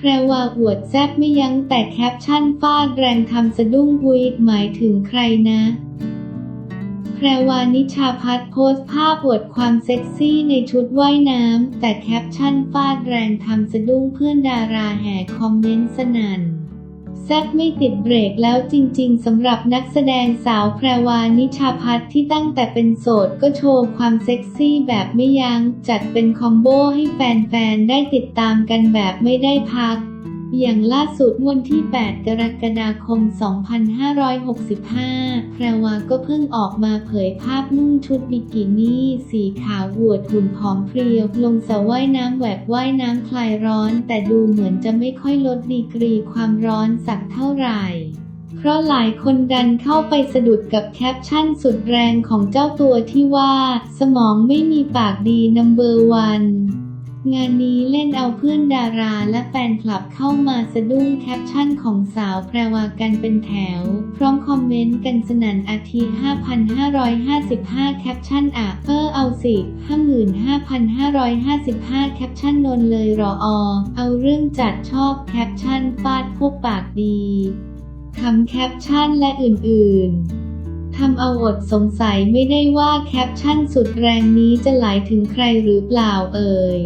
แพรวาอวดแซบไม่ยั้งแต่แคปชั่นฟาดแรงทำสะดุ้งวีดหมายถึงใครนะแพรวานิชาพัฒน์โพสต์ภาพอวดความเซ็กซี่ในชุดว่ายน้ำ แต่แคปชั่นฟาดแรงทำสะดุ้งเพื่อนดาราแห่คอมเมนต์สนั่น แซกไม่ติดเบรกแล้วจริง ๆสำหรับนักแสดงสาวแพรวานิชาพัฒน์ที่ตั้งแต่เป็นโสดก็โชว์ความเซ็กซี่แบบไม่ยัง้งจัดเป็นคอมโบให้แฟน ๆ ได้ติดตามกันแบบไม่ได้พัก อย่างล่าสุดวันที่ 8 กรกฎาคม 2565 แพรวาก็เพิ่งออกมาเผยภาพนุ่งชุดบิกินี่ สีขาวอวดหุ่นผอมเพรียว ลงสระว่ายน้ำแหวกว่ายน้ำคลายร้อน แต่ดูเหมือนจะไม่ค่อยลดดีกรีความร้อนสักเท่าไหร่เพราะหลายคนดันเข้าไปสะดุดกับแคปชั่นสุดแรงของเจ้าตัวที่ว่า สมองไม่มีปากดีนัมเบอร์วัน งานนี้เล่นเอาเพื่อนดาราและแฟนคลับเข้ามาสะดุ้งแคปชั่นของสาวแพรวากันเป็นแถว พร้อมคอมเมนต์กันสนั่นอาทิ 5,555 แคปชั่นอะเออเอาสิ 55,555 แคปชั่นนนเลยรออ เอาเรื่องจัดชอบแคปชั่นฟาดพวกปากดีคำแคปชั่นและอื่น ๆทำเอาอดสงสัยไม่ได้ว่าแคปชั่นสุดแรงนี้จะหมายถึงใครหรือเปล่าเอ่ย